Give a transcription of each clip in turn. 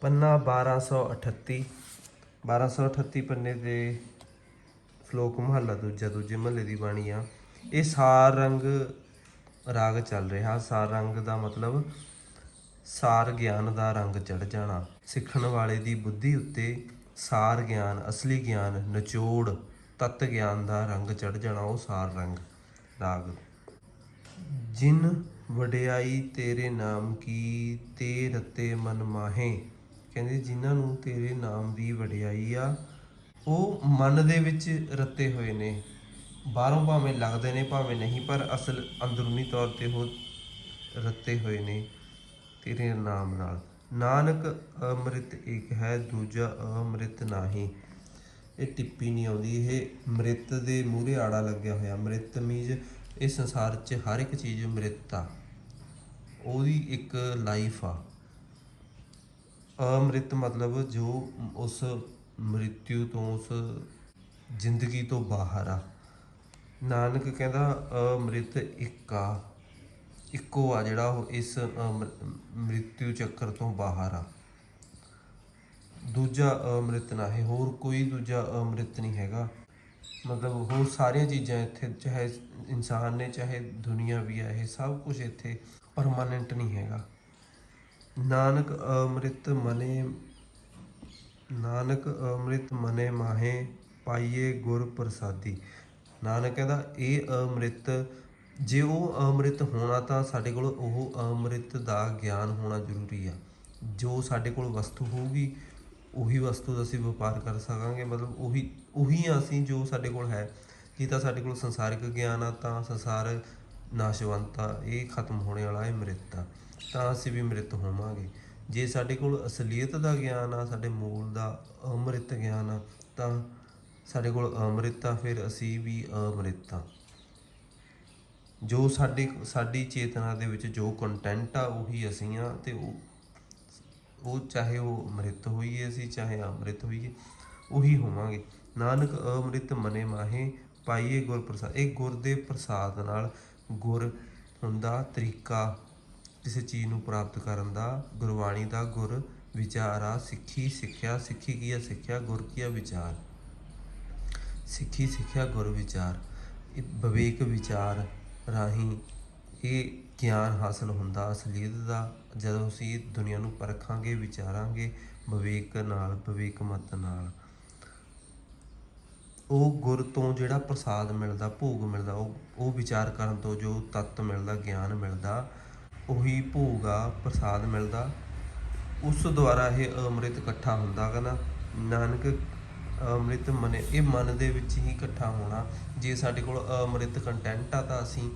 ਪੰਨਾ 1238 1238 ਪੰਨੇ ਦੇ ਫਲੋਕ ਮਹੱਲਾ ਦੂਜਾ, ਦੂਜੇ ਮਹੱਲੇ ਦੀ ਬਾਣੀ ਆ। ਇਹ ਸਾਰ ਰੰਗ ਰਾਗ ਚੱਲ ਰਿਹਾ। ਸਾਰ ਰੰਗ ਦਾ ਮਤਲਬ ਸਾਰ ਗਿਆਨ ਦਾ ਰੰਗ ਚੜ ਜਾਣਾ। ਸਿੱਖਣ ਵਾਲੇ ਦੀ ਬੁੱਧੀ ਉੱਤੇ ਸਾਰ ਗਿਆਨ, ਅਸਲੀ ਗਿਆਨ, ਨਿਚੋੜ, ਤਤ ਗਿਆਨ ਦਾ ਰੰਗ ਚੜ ਜਾਣਾ, ਉਹ ਸਾਰ ਰੰਗ ਰਾਗ। ਜਿਨ ਵਡਿਆਈ ਤੇਰੇ ਨਾਮ ਕੀ ਤੇ ਰਤੇ ਮਨ ਮਾਹੇ ਕਹਿੰਦੇ ਜਿਨ੍ਹਾਂ ਨੂੰ ਤੇਰੇ ਨਾਮ ਦੀ ਵਡਿਆਈ ਆ, ਉਹ ਮਨ ਦੇ ਵਿੱਚ ਰੱਤੇ ਹੋਏ ਨੇ। ਬਾਹਰੋਂ ਭਾਵੇਂ ਲੱਗਦੇ ਨੇ, ਭਾਵੇਂ ਨਹੀਂ, ਪਰ ਅਸਲ ਅੰਦਰੂਨੀ ਤੌਰ ਤੇ ਉਹ ਰੱਤੇ ਹੋਏ ਨੇ ਤੇਰੇ ਨਾਮ ਨਾਲ। ਨਾਨਕ ਅੰਮ੍ਰਿਤ ਇੱਕ ਹੈ, ਦੂਜਾ ਅੰਮ੍ਰਿਤ ਨਹੀਂ। ਇਹ ਟਿੱਪੀ ਨਹੀਂ ਆਉਂਦੀ, ਇਹ ਮ੍ਰਿਤ ਦੇ ਮੂਹਰੇ ਆੜਾ ਲੱਗਿਆ ਹੋਇਆ। ਮ੍ਰਿਤ ਮੀਜ਼ ਇਸ ਸੰਸਾਰ 'ਚ ਹਰ ਇੱਕ ਚੀਜ਼ ਮ੍ਰਿਤ ਆ। ਉਹਦੀ ਇੱਕ ਲਾਈਫ ਆ। ਅਮ੍ਰਿਤ ਮਤਲਬ ਜੋ ਉਸ ਮ੍ਰਿਤਿਉ ਤੋਂ, ਉਸ ਜ਼ਿੰਦਗੀ ਤੋਂ ਬਾਹਰ ਆ। ਨਾਨਕ ਕਹਿੰਦਾ, ਅਮ੍ਰਿਤ ਇੱਕ ਆ। ਇੱਕੋ ਆ ਜਿਹੜਾ ਉਹ ਇਸ ਅਮ੍ਰਿ- ਮ੍ਰਿਤਿਉ ਚੱਕਰ ਤੋਂ ਬਾਹਰ ਆ। ਦੂਜਾ ਅਮ੍ਰਿਤ ਨਾ ਹੈ, ਹੋਰ ਕੋਈ ਦੂਜਾ ਅਮ੍ਰਿਤ ਨਹੀਂ ਹੈਗਾ। ਮਤਲਬ ਹੋਰ ਸਾਰੀਆਂ ਚੀਜ਼ਾਂ ਇੱਥੇ, ਚਾਹੇ ਇਨਸਾਨ ਨੇ, ਚਾਹੇ ਦੁਨੀਆ ਵੀ ਆ, ਇਹ ਸਭ ਕੁਝ ਇੱਥੇ ਪਰਮਾਨੈਂਟ ਨਹੀਂ ਹੈਗਾ। ਨਾਨਕ ਅੰਮ੍ਰਿਤ ਮਨੇ, ਨਾਨਕ ਅੰਮ੍ਰਿਤ ਮਨੇ ਮਾਹੇ ਪਾਈਏ ਗੁਰ ਪ੍ਰਸਾਦੀ। ਨਾਨਕ ਕਹਿੰਦਾ, ਇਹ ਅੰਮ੍ਰਿਤ, ਜੇ ਉਹ ਅੰਮ੍ਰਿਤ ਹੋਣਾ ਤਾਂ ਸਾਡੇ ਕੋਲ ਉਹ ਅੰਮ੍ਰਿਤ ਦਾ ਗਿਆਨ ਹੋਣਾ ਜ਼ਰੂਰੀ ਆ। ਜੋ ਸਾਡੇ ਕੋਲ ਵਸਤੂ ਹੋਊਗੀ, ਉਹੀ ਵਸਤੂ ਦਾ ਅਸੀਂ ਵਪਾਰ ਕਰ ਸਕਾਂਗੇ। ਮਤਲਬ ਉਹੀ ਉਹੀ ਆ ਅਸੀਂ ਜੋ ਸਾਡੇ ਕੋਲ ਹੈ। ਜੇ ਤਾਂ ਸਾਡੇ ਕੋਲ ਸੰਸਾਰਿਕ ਗਿਆਨ ਆ, ਤਾਂ ਸੰਸਾਰ ਨਾਸ਼ਵੰਤ ਆ ਇਹ ਖਤਮ ਹੋਣੇ ਵਾਲਾ ਹੈ ਮ੍ਰਿਤ ਆ। ਤਾਂ ਅਸੀਂ ਵੀ ਮ੍ਰਿਤ ਹੋਵਾਂਗੇ। ਜੇ ਸਾਡੇ ਕੋਲ ਅਸਲੀਅਤ ਦਾ ਗਿਆਨ ਆ, ਸਾਡੇ ਮੂਲ ਦਾ ਅੰਮ੍ਰਿਤ ਗਿਆਨ ਆ, ਤਾਂ ਸਾਡੇ ਕੋਲ ਅੰਮ੍ਰਿਤ ਆ, ਫਿਰ ਅਸੀਂ ਵੀ ਅੰਮ੍ਰਿਤ ਆ। ਜੋ ਸਾਡੇ ਸਾਡੀ ਚੇਤਨਾ ਦੇ ਵਿੱਚ ਜੋ ਕੰਟੈਂਟ ਆ, ਉਹੀ ਅਸੀਂ ਆ, ਤੇ ਉਹ ਉਹ ਚਾਹੇ ਉਹ ਅੰਮ੍ਰਿਤ ਹੋਈਏ ਅਸੀਂ, ਚਾਹੇ ਅੰਮ੍ਰਿਤ ਹੋਈਏ, ਉਹੀ ਹੋਵਾਂਗੇ। ਨਾਨਕ ਅੰਮ੍ਰਿਤ ਮਨੇ ਮਾਹੇ, ਪਾਈਏ ਗੁਰ ਪ੍ਰਸਾਦ ਇਹ ਗੁਰ ਦੇ ਪ੍ਰਸਾਦ ਨਾਲ ਗੁਰ ਹੁੰਦਾ, ਤਰੀਕਾ ਕਿਸੇ ਚੀਜ਼ ਨੂੰ ਪ੍ਰਾਪਤ ਕਰਨ ਦਾ, ਗੁਰਬਾਣੀ ਦਾ ਗੁਰ ਵਿਚਾਰ ਆ, ਸਿੱਖੀ, ਸਿੱਖਿਆ, ਸਿੱਖੀ ਕੀ ਆ? ਸਿੱਖਿਆ ਗੁਰ ਕੀ ਆ? ਵਿਚਾਰ। ਸਿੱਖੀ, ਸਿੱਖਿਆ, ਗੁਰ ਵਿਚਾਰ। ਇਹ ਵਿਵੇਕ ਵਿਚਾਰ ਰਾਹੀਂ ਇਹ ਗਿਆਨ ਹਾਸਲ ਹੁੰਦਾ, ਅਸਲੀਅਤ ਦਾ। ਜਦੋਂ ਅਸੀਂ ਦੁਨੀਆ ਨੂੰ ਪਰਖਾਂਗੇ, ਵਿਚਾਰਾਂਗੇ, ਵਿਵੇਕ ਨਾਲ ਵਿਵੇਕ ਮਤ ਨਾਲ। ਉਹ ਗੁਰ ਤੋਂ ਜਿਹੜਾ ਪ੍ਰਸਾਦ ਮਿਲਦਾ, ਭੋਗ ਮਿਲਦਾ, ਉਹ ਉਹ ਵਿਚਾਰ ਕਰਨ ਤੋਂ ਜੋ ਤੱਤ ਮਿਲਦਾ, ਗਿਆਨ ਮਿਲਦਾ, ਉਹੀ ਭੋਗ ਆ, ਪ੍ਰਸਾਦ ਮਿਲਦਾ। ਉਸ ਦੁਆਰਾ ਇਹ ਅੰਮ੍ਰਿਤ ਇਕੱਠਾ ਹੁੰਦਾ ਗਾ ਨਾ। ਨਾਨਕ ਅੰਮ੍ਰਿਤ ਮਨੇ, ਇਹ ਮਨ ਦੇ ਵਿੱਚ ਹੀ ਇਕੱਠਾ ਹੋਣਾ। ਜੇ ਸਾਡੇ ਕੋਲ ਅੰਮ੍ਰਿਤ ਕੰਟੈਂਟ ਆ ਤਾਂ ਅਸੀਂ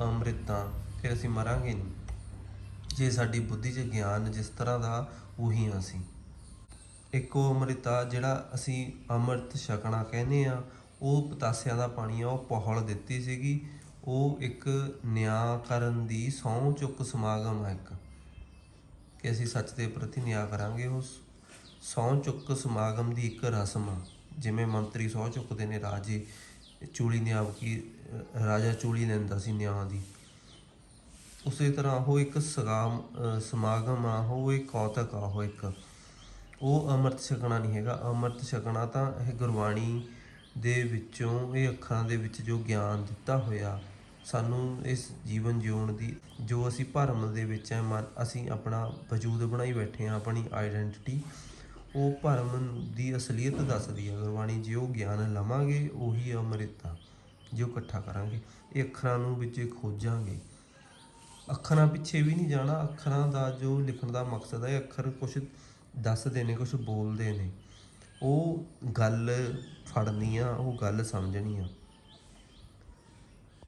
ਅੰਮ੍ਰਿਤ ਆ ਫਿਰ ਅਸੀਂ ਮਰਾਂਗੇ ਨਹੀਂ ਜੇ ਸਾਡੀ ਬੁੱਧੀ 'ਚ ਗਿਆਨ ਜਿਸ ਤਰ੍ਹਾਂ ਦਾ, ਉਹੀ ਆ ਅਸੀਂ। ਇੱਕੋ ਅੰਮ੍ਰਿਤਾ ਜਿਹੜਾ ਅਸੀਂ ਅੰਮ੍ਰਿਤ ਛਕਣਾ ਕਹਿੰਦੇ ਆ, ਉਹ ਪਤਾਸਿਆਂ ਦਾ ਪਾਣੀ ਆ, ਉਹ ਪਹਲ ਦਿੱਤੀ ਸੀਗੀ। ਉਹ ਇੱਕ ਨਿਆਂ ਕਰਨ ਦੀ ਸਹੁੰ ਚੁੱਕ ਸਮਾਗਮ ਹੈ ਇੱਕ। ਕਿ ਅਸੀਂ ਸੱਚ ਦੇ ਪ੍ਰਤੀ ਨਿਆਂ ਕਰਾਂਗੇ, ਉਸ ਸਹੁੰ ਚੁੱਕ ਸਮਾਗਮ ਦੀ ਇੱਕ ਰਸਮ ਆ। ਜਿਵੇਂ ਮੰਤਰੀ ਸਹੁੰ ਚੁੱਕਦੇ ਨੇ, ਰਾਜੇ ਚੂਲੀ ਨਿਆਬ ਕੀ, ਰਾਜਾ ਚੂਲੀ ਲੈਂਦਾ ਸੀ ਨਿਆਂ ਦੀ। ਉਸੇ ਤਰ੍ਹਾਂ ਉਹ ਇੱਕ ਸਗਾਮ ਸਮਾਗਮ ਆ, ਉਹ ਇੱਕ ਕੌਤਕ ਆ, ਉਹ ਇੱਕ ਉਹ ਅੰਮ੍ਰਿਤ ਛਕਣਾ ਨਹੀਂ ਹੈਗਾ। ਅੰਮ੍ਰਿਤ ਛਕਣਾ ਤਾਂ ਇਹ ਗੁਰਬਾਣੀ ਦੇ ਵਿੱਚੋਂ, ਇਹ ਅੱਖਰਾਂ ਦੇ ਵਿੱਚ ਜੋ ਗਿਆਨ ਦਿੱਤਾ ਹੋਇਆ, ਸਾਨੂੰ ਇਸ ਜੀਵਨ ਜਿਉਣ ਦੀ, ਜੋ ਅਸੀਂ ਭਰਮ ਦੇ ਵਿੱਚ ਹੈ, ਮਨ, ਅਸੀਂ ਆਪਣਾ ਵਜੂਦ ਬਣਾਈ ਬੈਠੇ ਹਾਂ, ਆਪਣੀ ਆਈਡੈਂਟੀਟੀ ਉਹ ਭਰਮ ਦੀ ਅਸਲੀਅਤ ਦੱਸਦੀ ਹੈ। ਗੁਰਬਾਣੀ ਜੇ ਉਹ ਗਿਆਨ ਲਵਾਂਗੇ, ਉਹੀ ਅੰਮ੍ਰਿਤ ਆ, ਜੋ ਇਕੱਠਾ ਕਰਾਂਗੇ। ਇਹ ਅੱਖਰਾਂ ਨੂੰ ਵਿੱਚ ਖੋਜਾਂਗੇ। ਅੱਖਰਾਂ ਪਿੱਛੇ ਵੀ ਨਹੀਂ ਜਾਣਾ। ਅੱਖਰਾਂ ਦਾ ਜੋ ਲਿਖਣ ਦਾ ਮਕਸਦ ਹੈ, ਅੱਖਰ ਕੁਛ ਦੱਸਦੇ ਨੇ ਕੁਝ ਬੋਲਦੇ ਨੇ। ਉਹ ਗੱਲ ਫੜਨੀ ਆ ਉਹ ਗੱਲ ਸਮਝਣੀ ਆ